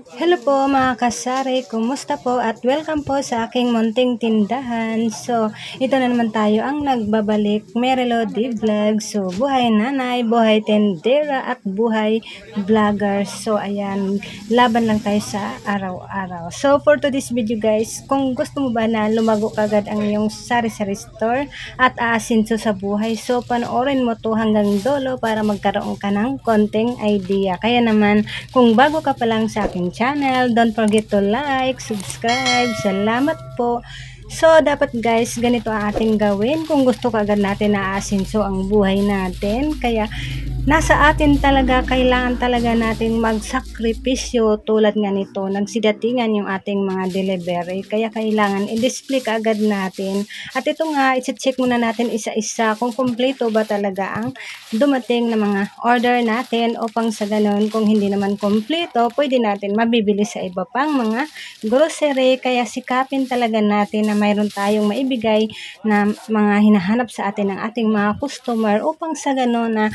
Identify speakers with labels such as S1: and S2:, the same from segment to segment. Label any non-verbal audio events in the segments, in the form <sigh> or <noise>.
S1: Hello po mga kasari, kumusta po at welcome po sa aking munting tindahan. So, ito na naman tayo ang nagbabalik Merilo D Vlog. So, buhay nanay, buhay tendera at buhay vlogger. So, ayan, laban lang tayo sa araw-araw. So, for today's video guys, kung gusto mo ba na lumago kagad ang iyong sari-sari store at aasinso sa buhay, so panoorin mo to hanggang dolo para magkaroon ka ng konting idea. Kaya naman, kung bago ka pa lang sa aking channel, don't forget to like, subscribe. Salamat po. So, dapat guys, ganito ang ating gawin kung gusto ka agad natin na asinso ang buhay natin. Kaya, nasa atin talaga, kailangan talaga nating magsakripisyo tulad nga nito, nagsidatingan yung ating mga delivery. Kaya kailangan i-display agad natin. At ito nga, i-check muna natin isa-isa kung kumpleto ba talaga ang dumating na mga order natin upang sa ganun, kung hindi naman kumpleto, pwede natin mabibili sa iba pang mga grocery. Kaya sikapin talaga natin na mayroon tayong maibigay na mga hinahanap sa atin ng ating mga customer upang sa ganun na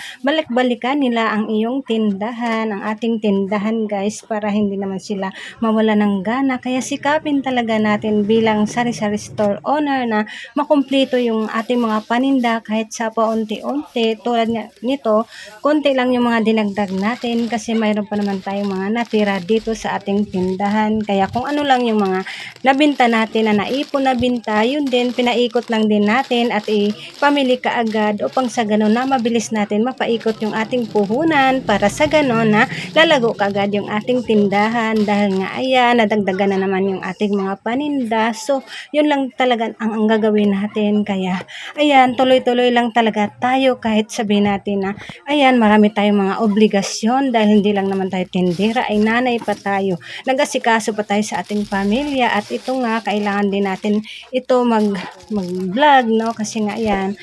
S1: balik-balikan nila ang iyong tindahan, ang ating tindahan guys para hindi naman sila mawala ng gana. Kaya sikapin talaga natin bilang sari-sari store owner na makumpleto yung ating mga paninda kahit sa paunti-unti. Tulad nga nito, konti lang yung mga dinagdag natin kasi mayroon pa naman tayong mga natira dito sa ating tindahan. Kaya kung ano lang yung mga nabinta natin na naipon na binta, yun din, pinaikot lang din natin at ipamili ka agad upang sa ganon na mabilis natin mapaikot ating puhunan para sa ganon na lalago ka agad yung ating tindahan dahil nga ayan, nadagdagan na naman yung ating mga paninda. So, yun lang talaga ang, ang gagawin natin. Kaya, ayan, tuloy-tuloy lang talaga tayo kahit sabihin natin na, ayan, marami tayong mga obligasyon dahil hindi lang naman tayo tindera, ay nanay pa tayo. Nag-asikaso pa tayo sa ating pamilya at ito nga, kailangan din natin ito mag, mag-vlog, no? Kasi nga, ayan,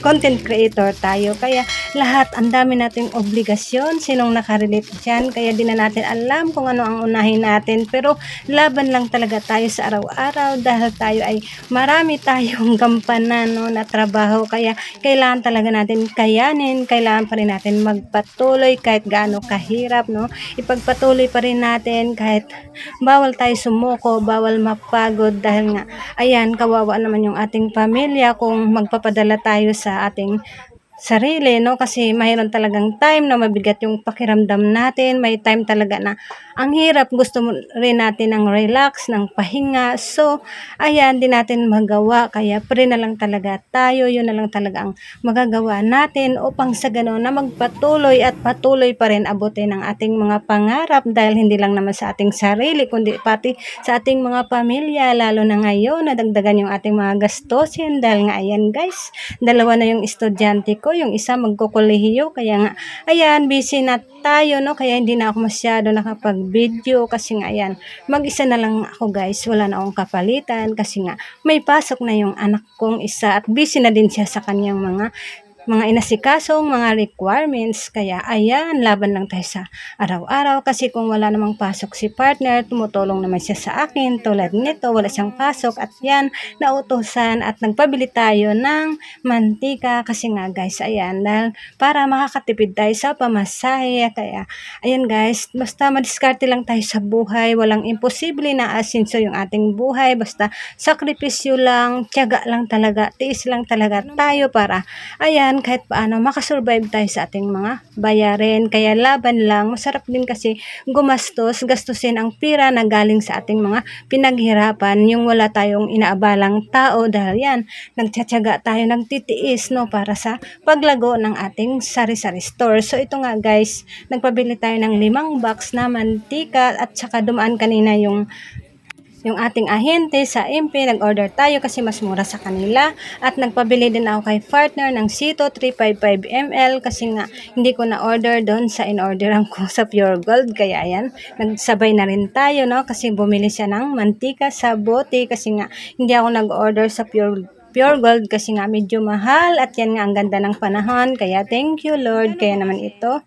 S1: content creator tayo. Kaya lahat, ang dami nating obligasyon. Sinong nakarelate dyan. Kaya di na natin alam kung ano ang unahin natin. Pero laban lang talaga tayo sa araw-araw dahil tayo ay marami tayong <laughs> gampanan no, na trabaho. Kaya kailangan talaga natin kayanin. Kailangan pa rin natin magpatuloy kahit gaano kahirap. No? Ipagpatuloy pa rin natin kahit bawal tayo sumuko, bawal mapagod dahil nga, ayan, kawawa naman yung ating pamilya kung magpapadala tayo sa ating sarili, no? Kasi mayroon talagang time na mabigat yung pakiramdam natin. May time talaga na ang hirap. Gusto rin natin ng relax, ng pahinga. So, ayan, di natin magawa. Kaya pre na lang talaga tayo. Yun na lang talaga ang magagawa natin upang sa gano'n na magpatuloy at patuloy pa rin abutin ang ating mga pangarap dahil hindi lang naman sa ating sarili, kundi pati sa ating mga pamilya. Lalo na ngayon, nadagdagan yung ating mga gastusin dahil nga, ayan guys, dalawa na yung estudyante ko ko, yung isa magkukulehiyo, kaya nga, ayan, busy na tayo, no, kaya hindi na ako masyado nakapag-video, kasi nga, ayan, mag-isa na lang ako, guys, wala na akong kapalitan, kasi nga, may pasok na yung anak kong isa, at busy na din siya sa kanyang mga mga inasikasong mga requirements. Kaya ayan, laban lang tayo sa araw-araw kasi kung wala namang pasok si partner, tumutulong naman siya sa akin. Tulad nito, wala siyang pasok at yan, nautosan at nagpabili tayo ng mantika kasi nga guys, ayan, dahil para makakatipid tayo sa pamasahe. Kaya ayan guys, basta madiskarte lang tayo sa buhay. Walang imposible na asinso yung ating buhay. Basta sakripisyo lang, tiyaga lang talaga, tiis lang talaga tayo para ayan, yan kahit paano makasurvive tayo sa ating mga bayarin. Kaya laban lang, masarap din kasi gumastos, gastusin ang pira na galing sa ating mga pinaghirapan. Yung wala tayong inaabalang tao dahil yan, nagtsatsaga tayo, nagtitiis no, para sa paglago ng ating sari-sari store. So ito nga guys, nagpabili tayo ng limang box na mantika at saka dumaan kanina yung yung ating ahente sa MP, nag-order tayo kasi mas mura sa kanila. At nagpabili din ako kay partner ng Sito 355ml kasi nga hindi ko na-order doon sa in-orderan ko sa Pure Gold. Kaya ayan, nagsabay na rin tayo no kasi bumili siya ng mantika sa bote kasi nga hindi ako nag-order sa Pure pure gold kasi nga medyo mahal at yan nga ang ganda ng panahon kaya thank you Lord kaya naman ito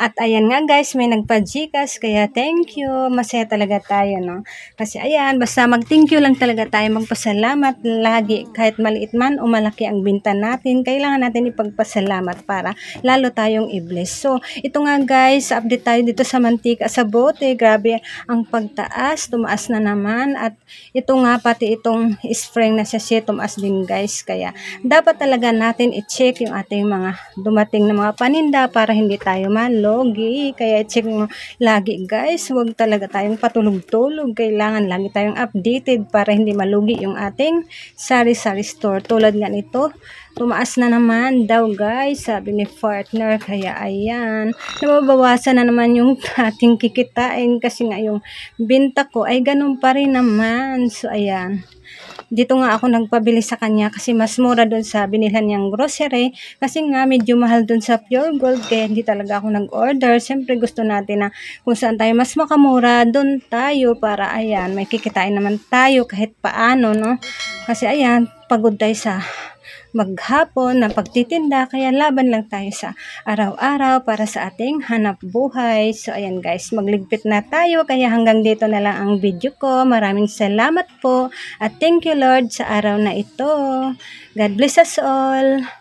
S1: At ayan nga guys, may nagpa-Gcash kaya thank you. Masaya talaga tayo, no? Kasi ayan, basta mag-thank you lang talaga tayo, magpasalamat lagi. Kahit maliit man o malaki ang binta natin, kailangan natin ipagpasalamat para lalo tayong i-bless. So, ito nga guys, update tayo dito sa mantika sa bote. Grabe ang pagtaas, tumaas na naman. At ito nga, pati itong spring na sachet, tumaas din guys. Kaya, dapat talaga natin i-check yung ating mga dumating na mga paninda para hindi tayo malogi. Kaya check mo lagi guys, huwag talaga tayong patulog-tulog. Kailangan lagi tayong updated para hindi malugi yung ating sari-sari store. Tulad nga nito, tumaas na naman daw guys, sabi ni partner. Kaya ayan, nababawasan na naman yung <laughs> ating kikitain kasi nga yung binta ko ay ganun pa rin naman. So ayan, dito nga ako nagpabili sa kanya kasi mas mura doon sa binilhan niyang grocery kasi nga medyo mahal doon sa Pure Gold kaya hindi talaga ako nag-order. Siyempre gusto natin na kung saan tayo mas makamura, doon tayo para ayan, may kikitain naman tayo kahit paano, no? Kasi ayan, pagod tayo sa maghapon na pagtitinda kaya laban lang tayo sa araw-araw para sa ating hanap buhay. So ayan guys, magligpit na tayo kaya hanggang dito na lang ang video ko. Maraming salamat po at thank you Lord sa araw na ito. God bless us all.